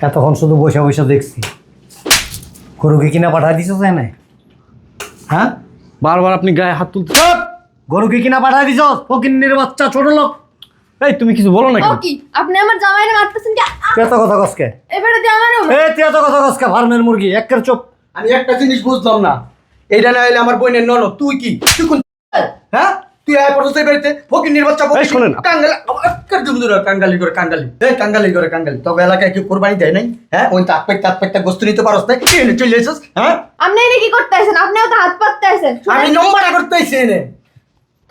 এতক্ষণ শুধু বসে বসে দেখছি। গরুকে কিনা পাঠাই দিছ তাই না হ্যাঁ? বারবার আপনি গায়ে হাত তুলতে গরুকে কিনা পাঠাই দিছ? ফকিন্নির বাচ্চা ছোট লোক। এই তুমি কিছু বলো না কি আপনি আমার জামাইরে মারতেছেন কি? এত কথা কসকে এবারে দিয়ে আমারও এ তুই এত কথা কসকে ফার্মের মুরগি একের চুপ। আমি একটা জিনিস বুঝলাম না। এইটা না হলে আমার বোনের ননদ তুই কি? তুই কোন হ্যাঁ? তুই আয় পড়ছিস এই বাড়িতে। ফকির নির্বাচন এই শোনেন। কাঙ্গালি আক্কার জমদুর কাঙ্গালি করে কাঙ্গালি। এই কাঙ্গালি করে কাঙ্গালি। তবে এলাকায় কি কোরবানি দেয় নাই? হ্যাঁ? ওই তাক পেট তাক পেটটা গোস্ত নিতে পারস না কি এনে চলে এসেছিস হ্যাঁ? আপনি এনে কি করতে আছেন আপনিও তো হাত পাততে আছেন আমি নম্বরটা করতে আইছি এনে।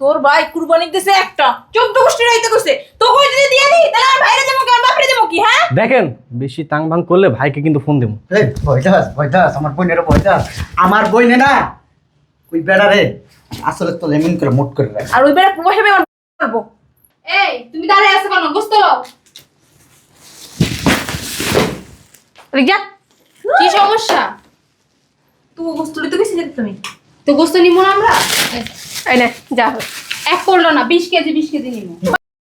তোর ভাই কুরবানি দিতেছে একটা। চোদ্দ গোষ্ঠী রাইতে করছে তো কই যদি দিয়ে নি তাহলে কি আমার বাপরে দেবো কি হ্যাঁ? দেখেন বেশি তাং ভাং করলে ভাইকে কিন্তু ফোন দেবো। এই ভয়দাস ভয়দাস আমার বোনের ভয়দাস আমার বইনে না ওই বেড়া রে আসলে তো লেমিন করে মোট করে রাখ আর ওই বেড়া প্রবাসে আমি আমার করব এই তুমি দাঁড়িয়ে আছো কেন? গোস্ত লও রিজা কি সমস্যা? তুই গেছিস তুমি? তো গোস্ত নিমো না আমরা? এই নে যা। এক করল না বিশ কেজি বিশ কেজি নিমো।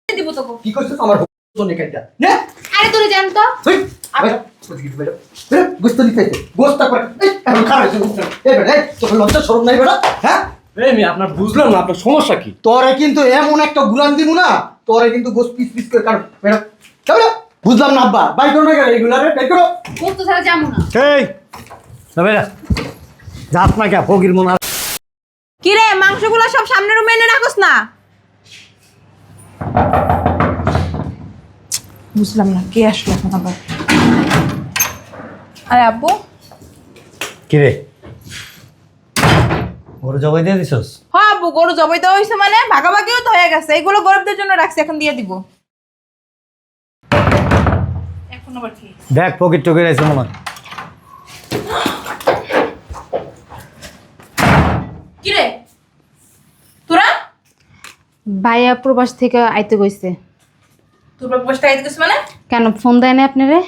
দিব তোকে? কি করছিস আমার নে! আরে তোরে জান তো তুই গোস্ত নিতে গোস্ত করে এই এখন খারাপ হয়েছে গোস্ত। এই বেটা এই তোর লজ্জা শরম নাই বেটা হ্যাঁ? এই মেয়ে আপনার বুঝলাম না আপনার সমস্যা কি? তোরে কিন্তু এমন একটা গুলান দিব না তোরে কিন্তু গোস্ত পিস পিস করে কাট বেটা কেমন বুঝলাম না আব্বা। বাই করো না কেন এইগুলা রে বাই করো। গোস্ত ছাড়া যাব না। এই। তবে যাস না কে ফকির মনে কি রে মাংসগুলো সব সামনের রুমে এনে রাখোস না? বুঝলাম না কে আসলো এখন আবার? আরে আব্বু। কিরে গরু জবাই দিয়ে দিছস? হ্যাঁ আব্বু গরু জবাই দেওয়া হয়েছে মানে ভাগাভাগিও তো হয়ে গেছে। এগুলো গরিবদের জন্য রাখছি এখন দিয়ে দিব। এখন আবার কি? দেখ পকেট টকেট আছে মনে হয়। কি রে? তোরা? ভাইয়া প্রবাস থেকে আইতে গইছে তোর বাবা বসটা আইতে গেছে মানে? কেন ফোন দেয় না আপনারে?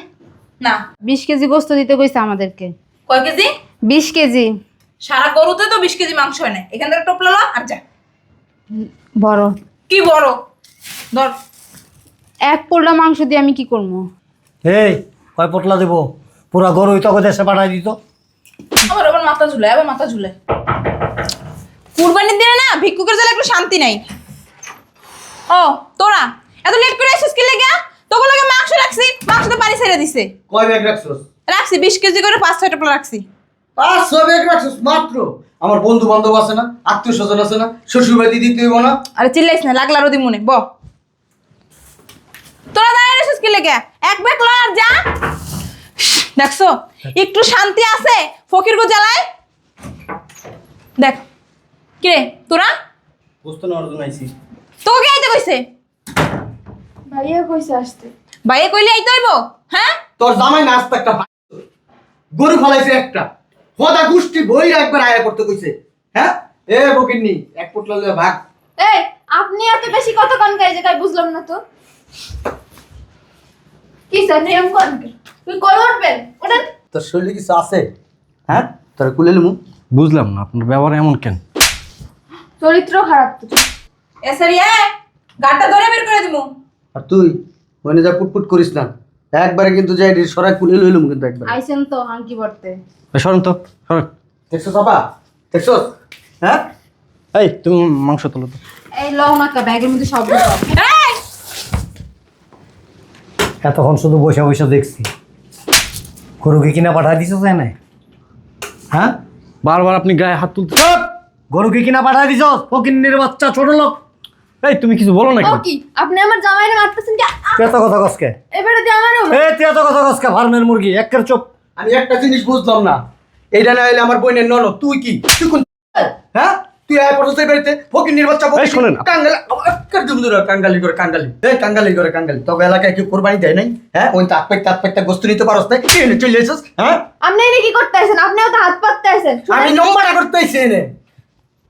না। বিশ কেজি গোস্ত দিতে গইছে আমাদেরকে। কয় কেজি? বিশ কেজি। সারা গরুতে তো বিশ কেজি মাংস হয় না এখান থেকে টোপলা লো আর যা। বড়। কি বড়? ধর। এক পোলটা মাংস দিয়ে আমি কি করব? এই কয় পটলা দেবো? পুরা গরুই তোকে দেশে পাঠাই দিত। আবার আবার মাথা ঝুলে আবার মাথা ঝুলে। কুরবানির দিনে না ভিক্ষুকের জন্য একটু শান্তি নাই। ও তোরা এত লেট করে এসেছিস কি লেগে? তোকে লাগে মাংস রাখছি মাংস তো পানি ছেড়ে দিছে। কয় ব্যাগ রাখছস? রাখছি বিশ কেজি করে পাঁচ ছয় টোপলা রাখছি। পাঁচশো ব্যাগ রাখছস মাত্র। আমার বন্ধু বান্ধব আছে না আত্মীয় স্বজন আছে না শ্বশুর বাড়ি দিতে হইব না। আরে চিল্লাইস না লাগলা রদি মনে ব। তোরা দাঁড়িয়ে রেছিস কি লেগে? এক ব্যাগ ল যা। দেখছ? একটু শান্তি আছে? ফকির গো জ্বালায়। দেখ তোরা? বুঝতে তোকে আইতে কইছে? ভাইয়া কইছে আসতে। ভাইয়ে কইলে আইতে হইব হ্যাঁ? তোর জামাই না আসতে একটা গরু ফলাইছে একটা। হদা গুষ্টি বই একবার আয়া করতে কইছে। হ্যাঁ? এ বকিননি এক পোটলা লইয়া ভাগ। এই আপনি এত বেশি কত কন গাই জায়গায় বুঝলাম না তো। কি স্যার নিয়ম করেন তুই কল উঠবেন? ওঠেন তোর শরীরে কিছু আছে? হ্যাঁ? তোর কুলে লিমু। বুঝলাম না আপনার ব্যবহার এমন কেন? চরিত্র খারাপ তো। এসারি এ গাড়টা ধরে বের করে দিমু। আর তুই মনে যা পুটপুট করিস না। একবারে কিন্তু যাই রে সরাই কুলে লইলুম কিন্তু একবার। আইসেন তো হাঙ্কি পড়তে এই সরেন তো সরেন। দেখছ চাপা দেখছ হ্যাঁ? এই তুমি মাংস তোলো তো। এই লও না ব্যাগের মধ্যে সব এতক্ষণ শুধু বসে বসে দেখছি। গরুকে কিনা পাঠাই দিছ তাই না হ্যাঁ? বারবার আপনি গায়ে হাত তুলতে! গরুকে কিনা পাঠাই দিছ ফকিন্নির বাচ্চা ছোট লোক। এই তুমি কিছু বলো না কি? আপনি আমার জামাইরে মারতেছেন কি? এত কথা কসকে এ তুই এত কথা কসকে ফার্মের মুরগি? একের চুপ। আমি একটা জিনিস বুঝলাম না। এইটা না হলে আমার বোনের ননদ তুই কি? তুই কোন হ্যাঁ? তুই আয় পড়ছিস এই বাড়িতে? ফকির নির্বাচন এই শোনেন। কাঙ্গালি আক্কার জমদুর কাঙ্গালি করে কাঙ্গালি। এই কাঙ্গালি করে কাঙ্গালি। তবে এলাকায় কি কোরবানি দেয় নাই? হ্যাঁ? ওই গোস্ত নিতে পারস না কি চলে এসেছিস? হ্যাঁ? আপনি কি করতে আছেন? আপনিও তো হাত পাততে আছেন। আমি নম্বরটা করতে আইছি এনে।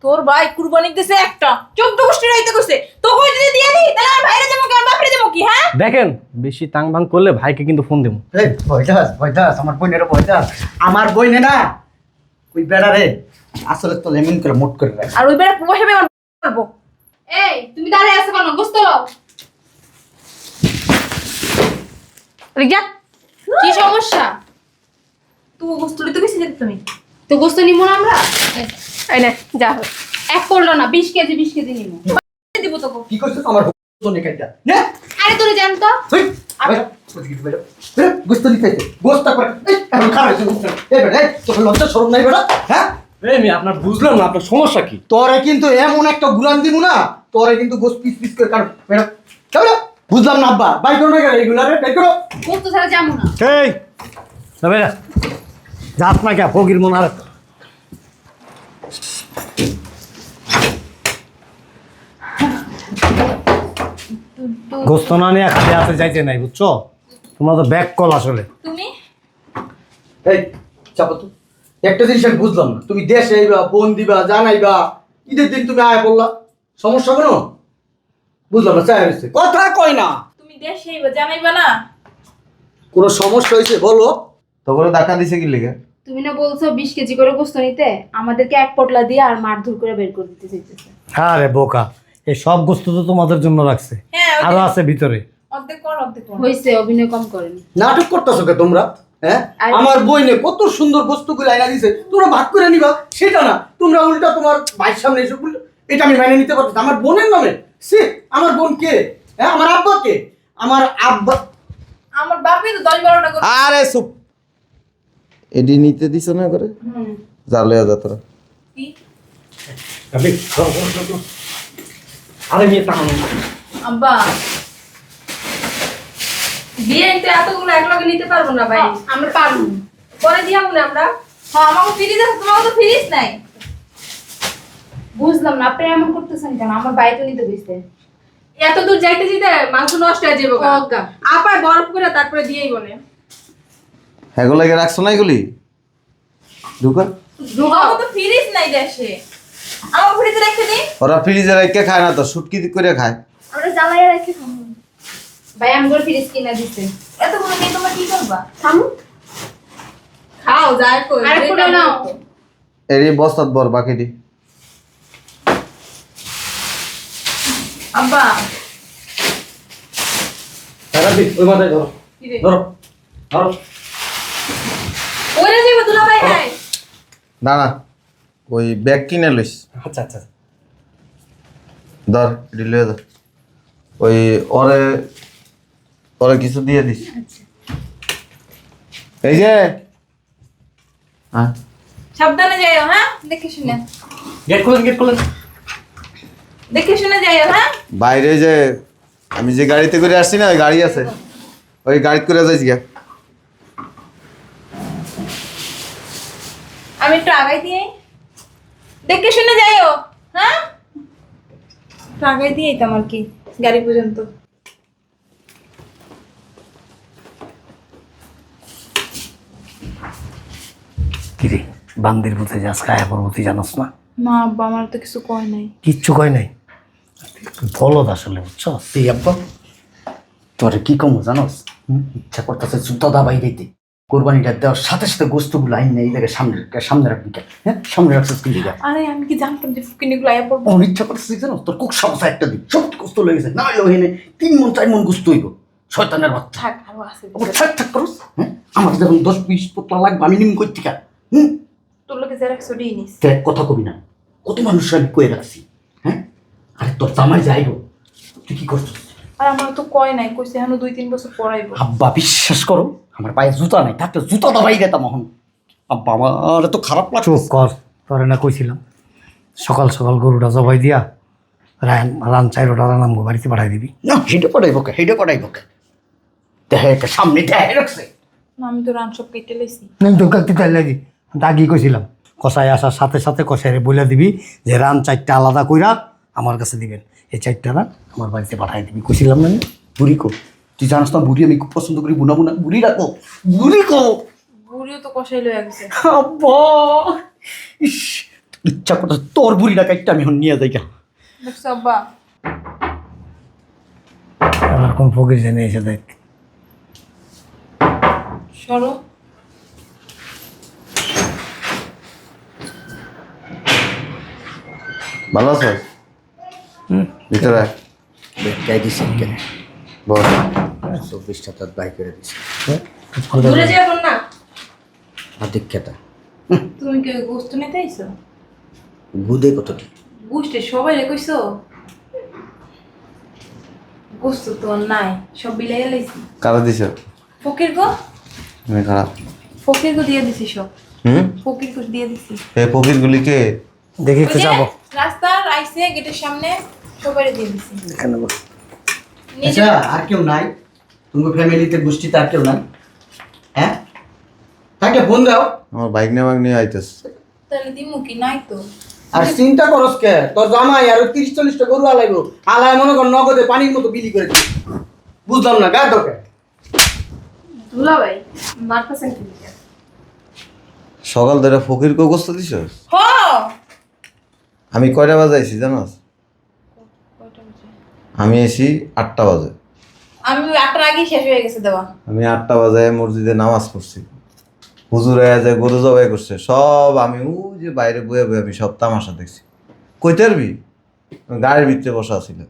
তোর ভাই কুরবানি দিতেছে একটা। চোদ্দ গোষ্ঠী রাইতে করছে। তো কই যদি দিয়ে নি তাহলে আমার ভাইরে দেবো কি? আমার বাপরে দেবো কি হ্যাঁ? দেখেন বেশি তাং ভাং করলে ভাইকে কিন্তু ফোন দেবো। এই ভয়দাস ভয়দাস আমার বোনের ভয়দাস। আমার বইনে না ওই বেড়া রে আসলে তো লেমিন করে মোট করে রাখ। আর ওই বেড়া প্রবাসে আমি আমার করব এই তুমি দাঁড়িয়ে আছো কেন? গোস্ত লও রিজা কি সমস্যা? তুই গোস্তলি তো কিছু দেখতে তুমি? তো গোস্ত নিবো না আমরা? এই নে যা। হোক। এক করল না বিশ কেজি বিশ কেজি নিবো দিব তোকে। কি করছিস আমার তোর নেকাইটা নে। আরে তোরে জান তো হই বেটা বেটা বেটা গোস্ত করে। এই এখন খারাপ এই বেটা এই তোর লজ্জা শরম নাই বেটা? হ্যাঁ? এই আপনার বুঝলাম না আপনার সমস্যা কি? তোরে কিন্তু এমন একটা গুলান দিব না তোরে কিন্তু পিস পিস করে বুঝলাম না আব্বা। বাই করো না কেন এইগুলা রে বাই করো। ছাড়া যাব না। এই তবে যাস না কে ফকির মন আর গোস্ত না নিয়ে খালি হাতে যাইতে নাই বুঝছ? তোমরা তো ব্যাক কল আসলে। তুমি? এই চাপো তো। একটা জিনিস আমি বুঝলাম না। তুমি দেশে আইবা ফোন দিবা জানাইবা ঈদের দিন তুমি আয় বললা সমস্যা কোনো? বুঝলাম না চাই হয়েছে কথা কয় না। তুমি দেশে জানাইবা না? কোনো সমস্যা হয়েছে বলো। তো করে ধাক্কা দিছে কি লেগে? তুমি না বলছো বিশ কেজি করে গোস্ত নিতে আমাদেরকে এক পটলা দিয়ে আর মারধর করে বের করে দিতে চাইতেছে। আরে বোকা এই সব গোস্ত তো তোমাদের জন্য রাখছে। হ্যাঁ আরও আছে ভিতরে। অর্ধেক কর অর্ধেক কর। হয়েছে অভিনয় কম করেনি। নাটক করতেছো কে তোমরা? হ্যাঁ? আমার বইনে কত সুন্দর বস্তুগুলো আইনা দিছে। তোমরা ভাগ করে নিবা সেটা না। তোমরা উল্টা তোমার ভাইয়ের সামনে এসে বললে, এটা আমি মেনে নিতে পারছি আমার বোনের নামে? সে আমার বোন কে? হ্যাঁ আমার আব্বা কে? আমার আব্বা আমার বাপই তো দশ বারোটা করে আরে সুপ এডি নিতে দিছ না করে? যা লয়া যা তোরা। কি? আরে মেয়ে তাকানো আব্বা। বিয়ে নিতে এতগুলো একলগে নিতে পারব না ভাই। আমরা পারব। পরে না আমরা? হ্যাঁ আমাকে তোমাকে তো ফ্রিজ নাই। বুঝলাম না আপনি এমন করতেছেন কেন? আমার বাড়ি তো নিতে বুঝতে এত দূর যাইতে যেতে মাংস নষ্ট হয়ে যাবে আপায় বরফ করে তারপরে দিয়েই বলে। হ্যাগো লাগে রাখছো না এগুলি? ঢুকা। ওরা ফ্রিজে রেখে খায় না তো শুটকি করে খায়। রেখে ফ্রিজ কিনা তোমরা কি করবা? খাও যাই কই আরে নাও। বস্তাত বর বাকিটি। আব্বা। রাখবি ওই মাথায় ধরো। ধরো ধরো। ওরে দুলা ভাই হাই না না ওই ব্যাগ কিনে লইস। আচ্ছা আচ্ছা। ধর এটি লয়ে ধর ওই ওরে ওরে কিছু দিয়ে দিস। এই যে। হ্যাঁ? সাবধানে যাইও হ্যাঁ? দেখে শুনে। গেট খুলেন গেট খুলেন। দেখে শুনে যাইও হ্যাঁ? বাইরে যে আমি যে গাড়িতে করে আসছি না ওই গাড়ি আছে। ওই গাড়ি করে যাইছি গা আমি একটু আগাই দিয়ে দেখে শুনে যাই যাইও হ্যাঁ? একটু আগাই দিয়েই তো আমার কি গাড়ি পর্যন্ত। কিরে বান্দির পথে যাস খায়া পরবর্তী জানোস না? না আব্বা আমার তো কিছু কয় নাই। কিচ্ছু কয় নাই? বলদ আসলে বুঝছ? এই আব্বা তোরে কি কমো জানোস? হুম? ইচ্ছা করতেছে জুতা দাবাই দিতে। কোরবানিটা দেওয়ার সাথে সাথে গোস্তগুলো আইন নেই লাগে সামনে সামনে রাখবি? হ্যাঁ সামনে রাখছিস কি লিগা আরে আমি কি জানতাম যে ফুকিনিগুলো আয়া পড়ব? অন ইচ্ছা করতেছিস জানো? তোর কুক সমস্যা একটা দিন। সব গোস্ত লেগেছে না হইলেও হেনে তিন মন চার মন গোস্ত হইব। শয়তানের বাচ্চা। থাক আরও আছে। থাক থাক করস হ্যাঁ? আমার যখন দশ বিশ পোতলা লাগবে আমি নিম করতে কেন হুম? তোর লোকে জেরাক্স ওডিয়ে নিস। দেখ কথা কবি না। কত মানুষ আমি কয়ে রাখছি হ্যাঁ? আরে তোর জামাই যাইব। তুই কি করছিস? আর আমার তো কয় নাই কইছে এখনও দুই তিন বছর পড়াইবো। আব্বা বিশ্বাস করো আমার পায়ে জুতা নাই থাকলে জুতা দাবাই দিতাম এখন। আব্বা আমার তো খারাপ লাগছে। চুপ কর তোরে না কইছিলাম। সকাল সকাল গরুটা জবাই দিয়া রান রান চাইরোটা রানাম গো বাড়িতে পাঠাই দিবি। না হেঁটে পড়াইব কে? হেঁটে পড়াইব কে? দেহে একটা সামনে দেহে রাখছে। না আমি তো রান সব কেটে লাইছি। আমি তো কাকতে চাইলে দি আগেই কইছিলাম কষাই আসার সাথে সাথে কষাইরে বলে দিবি যে রান চারটা আলাদা কইরা আমার কাছে দিবেন। এই চারটা রান আমার বাড়িতে পাঠাই দিবি। কইছিলাম না? বুড়ি কো তুই জানিস না বুড়ি আমি খুব পছন্দ করি বুনা বুনা। বুড়ি রাখো বুড়ি কো। বুড়িও তো কষাই লয়ে গেছে। আব্বা ইস ইচ্ছা করতে তোর বুড়ি রাখাইটা আমি এখন নিয়ে যাই গা। দেখছ আব্বা? আমার কোন ফকির জেনে এসে দেখ। সরো। ভালো আছো? ভিতরে আয়। বেকাই দিছে কেন বল চব্বিশটা তার বাই করে দিছে। দূরে যাবেন না। আধিক্যতা তুমি কি গোস্ত নিতে আইছো? বুধে কতটি? গোস্তে সবাই রে কইছো? গোস্ত তো নাই সব বিলাই লাইছি। কারা দিছ? ফকির গো? আমি খারাপ ফকির গো দিয়ে দিছি সব। হুম? ফকির গো দিয়ে দিছি। এই ফকিরগুলিকে দেখি একটু যাব। রাস্তার আইছে গেটের সামনে সবাই দিয়ে দিছি। এখানে বস। আচ্ছা আর কেউ নাই। তোমার ফ্যামিলিতে গোষ্ঠীতে আর কেউ নাই। হ্যাঁ? তাকে ফোন দাও। আমার বাইক নিয়ে বাইক নিয়ে আইতেছ। তাহলে দিমু কি নাই তো। আর চিন্তা করস কে? তোর জামাই আর তিরিশ চল্লিশটা গরু আলাইবো। আলায় মনে কর নগদে পানির মতো বিলি করে দিবি বুঝলাম না গায়ে তোকে দুলা ভাই মারতেছেন কি সকাল ধরে ফকির কো গোস্ত দিছ হ! আমি কয়টা বাজে আইছি জানোস? আমি এসি আটটা বাজে। আমি আটটার আগেই শেষ হয়ে গেছে দেওয়া। আমি আটটা বাজে মসজিদে নামাজ পড়ছি। হুজুর যে গরু জবাই করছে সব আমি ও যে বাইরে বয়ে বয়ে আমি সব তামাশা দেখছি। পারবি আমি গাড়ির ভিতরে বসা ছিল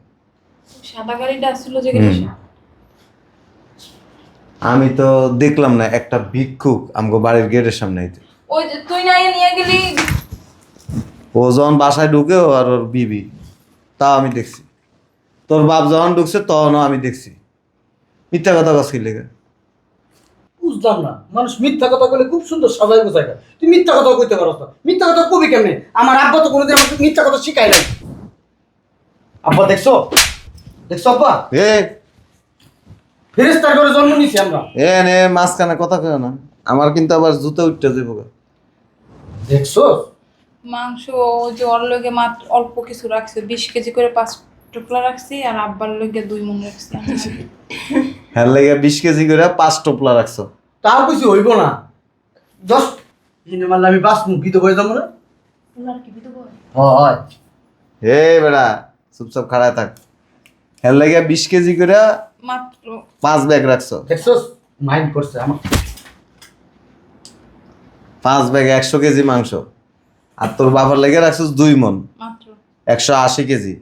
সাদা গাড়িটা আসছিল যে আমি তো দেখলাম না একটা ভিক্ষুক আমগো বাড়ির গেটের সামনে আইতে। ওই যে তুই না নিয়ে গেলি। ও যখন বাসায় ঢুকে আর ওর বিবি তাও আমি দেখছি। তোর বাপ যখন ঢুকছে তখনও আমি দেখছি। মিথ্যা কথা কস কি লেগে? বুঝলাম না। মানুষ মিথ্যা কথা বলে খুব সুন্দর সবাই বোঝায় তুই মিথ্যা কথা কইতে পারস না। মিথ্যা কথা কবি কেমনে? আমার আব্বা তো কোনোদিন আমাকে মিথ্যা কথা শিখাই নাই। আব্বা দেখছ? দেখছ আব্বা? এ। ফেরেস্তার ঘরে জন্ম নিছি আমরা। এ নে মাঝখানে কথা কেউ না। আমার কিন্তু আবার জুতো উঠতে যাব গা। দেখছ? মাংস ওই যে ওর লগে মাত্র অল্প কিছু রাখছে বিশ কেজি করে পাঁচ টুকরা রাখছি আর আব্বার লগে দুই মন রাখছি। হ্যাঁ লেগে বিশ কেজি করে পাঁচ টোপলা রাখছো। তার কিছু হইব না। দশ দিনে মারলে আমি বাস মুখ বিধ হয়ে যাব না। হয় হে বেড়া চুপচাপ খাড়ায় থাক। হ্যাঁ লেগে বিশ কেজি করে মাত্র। পাঁচ ব্যাগ রাখছো। দেখছ মাইন্ড করছে আমার। পাঁচ ব্যাগ একশো কেজি মাংস। আর তোর বাবার লেগে রাখছিস দুই মন। মাত্র। একশো আশি কেজি।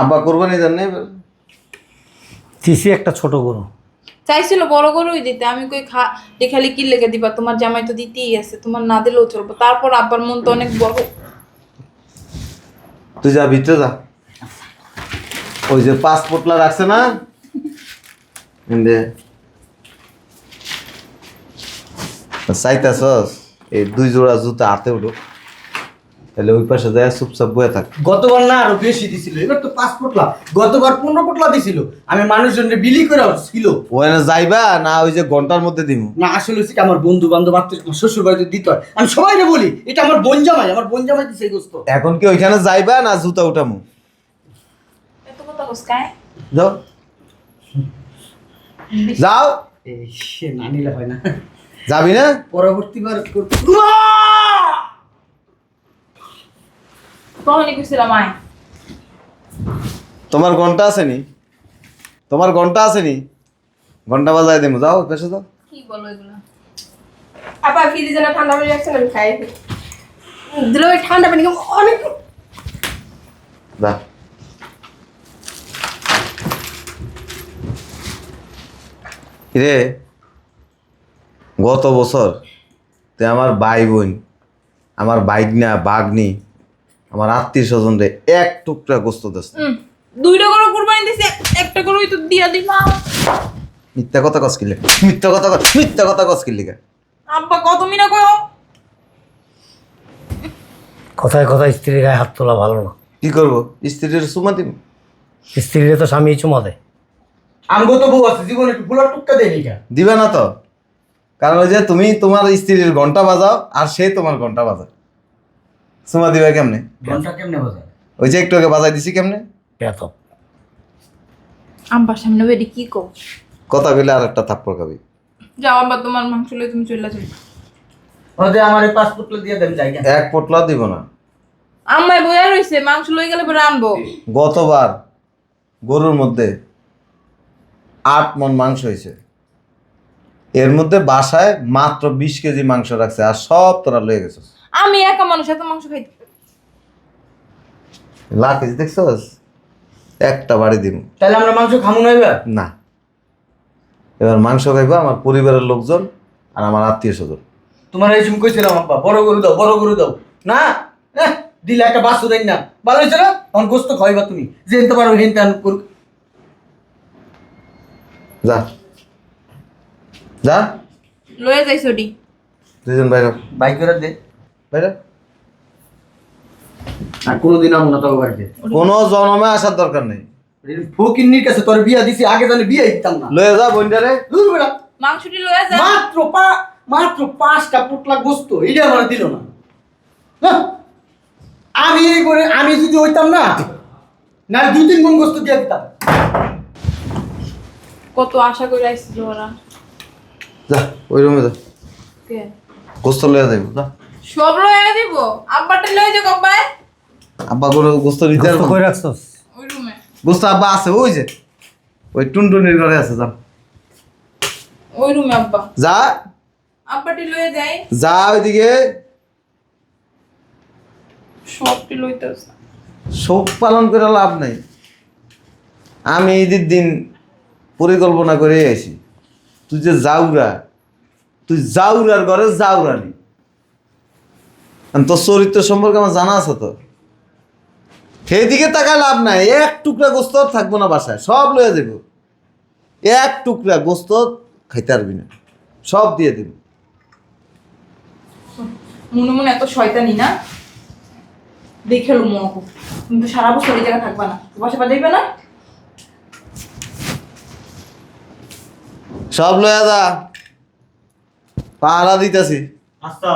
আব্বা কোরবানি দেন না এবার? দিছি একটা ছোট গরু। চাইছিল বড় গরুই দিতে। আমি কই খা খালি কি লেগে দিবা? তোমার জামাই তো দিতেই আছে তোমার না দিলেও চলবো। তারপর আব্বার মন তো অনেক বড়। তুই যা ভিতরে যা। ওই যে পাঁচ পোটলা রাখছে না? চাইতাছস এই দুই জোড়া জুতা হাতে উঠো তাহলে ওই পাশে যায় চুপচাপ বয়ে থাক। গতবার না আরও বেশি দিছিল এবার তো পাঁচ পোটলা। গতবার পনেরো পোটলা দিছিল আমি মানুষজনকে বিলি করে ছিল। ওখানে যাইবা না ওই যে ঘণ্টার মধ্যে দিমু? না আসলে হচ্ছে কি আমার বন্ধু বান্ধব আত্মীয় আমার শ্বশুর বাড়িতে দিতে হয়। আমি সবাই বলি এটা আমার বোন জামাই আমার বোন জামাই দিছে এই গোস্ত। এখন কি ওইখানে যাইবা না জুতা উঠামু? এত কথা কসকায় যাও। যাও। সে না নিলে হয় না। যাবি না? পরবর্তীবার করতে তখনই কইছিলাম আয়। তোমার ঘণ্টা আসেনি? তোমার ঘণ্টা আসেনি? ঘণ্টা বাজায় দেবো যাও পেশে যাও কি বলো এগুলো? আপা ফ্রিজে না ঠান্ডা পানি রাখছেন আমি খাই। দিলে ওই ঠান্ডা পানি অনেক যা। রে গত বছর তে আমার ভাই বোন আমার বাইগনা বাগনি আমার আত্মীয় স্বজন রে এক টুকরা গোস্ত দেশ দুইটা গরু কুরবানি দিছে একটা গরুই তো দিয়া দিলাম মিথ্যা কথা কস কিলে মিথ্যা কথা কস মিথ্যা কথা কস কিলে আব্বা কত মিনা কয়ো কথায় কথায় স্ত্রীর গায়ে হাত তোলা ভালো না। কি করব? স্ত্রীর সুমা দিব স্ত্রীরে তো স্বামী চুমা দেয়। আমগো তো বউ আছে জীবনে একটু ফুলার টুকটা দেয়নি কেন দিবে না তো? কারণ ওই যে তুমি তোমার স্ত্রীর ঘণ্টা বাজাও আর সে তোমার ঘণ্টা বাজায়। সুমা দিবে কেমনে? ঘণ্টা কেমনে বাজায়? ওই যে একটু আগে বাজাই দিছি কেমনে? পেত আব্বার সামনে বেরি কি কও? কথা কইলে আর একটা থাপ্পড় খাবি। যাও আব্বা তোমার মাংস লই তুমি চলে যাও। ওদের আমার এই পাঁচ পোটলা দিয়ে দেন জায়গা এক পোটলা দিব না। আম্মাই বইয়া রইছে মাংস লই গেলে পরে আনব। গতবার গরুর মধ্যে আট মন মাংস হয়েছে। এর মধ্যে বাসায় মাত্র বিশ কেজি মাংস রাখছে আর সব তোরা লয়ে গেছিস। আমি একা মানুষ এত মাংস খাইতে লাখ কেজি দেখছস? একটা বাড়ি দিব তাহলে আমরা মাংস খামু না এবার? না। এবার মাংস খাইবো আমার পরিবারের লোকজন আর আমার আত্মীয় স্বজন। তোমার এই সময় কইছিলাম আব্বা বড় গরু দাও বড় গরু দাও। না? দিলে একটা বাসু দেন না। ভালো হয়েছে না? তখন গোস্ত খাইবা তুমি। জেনতে পারো হেন তেন করু যা। যা। লয়ে যাই ছুটি দুজন বাইরে। বাইক করে দে। বাইরে। আর কোনোদিন আমো না তোর বাড়িতে। কোনো জনমে আসার দরকার নেই। ফকিন্নির কাছে তোর বিয়া দিছি আগে জানি বিয়ে দিতাম না। লয়ে যা দূর বেড়া মাংসটি লয়ে যা। মাত্র পা মাত্র পাঁচটা পুটলা গোস্ত এটা আমার দিল না। হ্যাঁ? আমি এই করে আমি যদি হইতাম না না দুই তিন গুণ গোস্ত দিয়ে দিতাম। কত আশা করে আসছিল ওরা যা ওই রুমে যা। কে? গোস্ত লয়ে যাইব যা। সব লয়ে দিব। আব্বাটা লয়ে যাও কব্বাই আব্বা গোস্ত নিতে কই রাখছস? ওই রুমে। গোস্ত আব্বা আছে ওই যে। ওই টুনটুনির ঘরে আছে যা। ওই রুমে আব্বা। যা। আব্বাটি লয়ে যাই। যা ওইদিকে। সবটি শোক পালন করে লাভ নাই। আমি ঈদের দিন পরিকল্পনা করে আসি তুই যে যাউরা তুই যাউরার ঘরে যাউরানি আর তোর চরিত্র সম্পর্কে আমার জানা আছে তো। সেই দিকে তাকায় লাভ নাই। এক টুকরা গোস্ত থাকব না বাসায় সব লয়ে দেব এক টুকরা গোস্ত খাইতে পারবি না সব দিয়ে দিব। মনে মনে এত শয়তানি না? দেখে লো মনে কিন্তু সারা বছর এই জায়গায় থাকবা না। বাসা পা দেখবে না? সব লয়ে যা। পাহারা দিতেছি। আচ্ছা।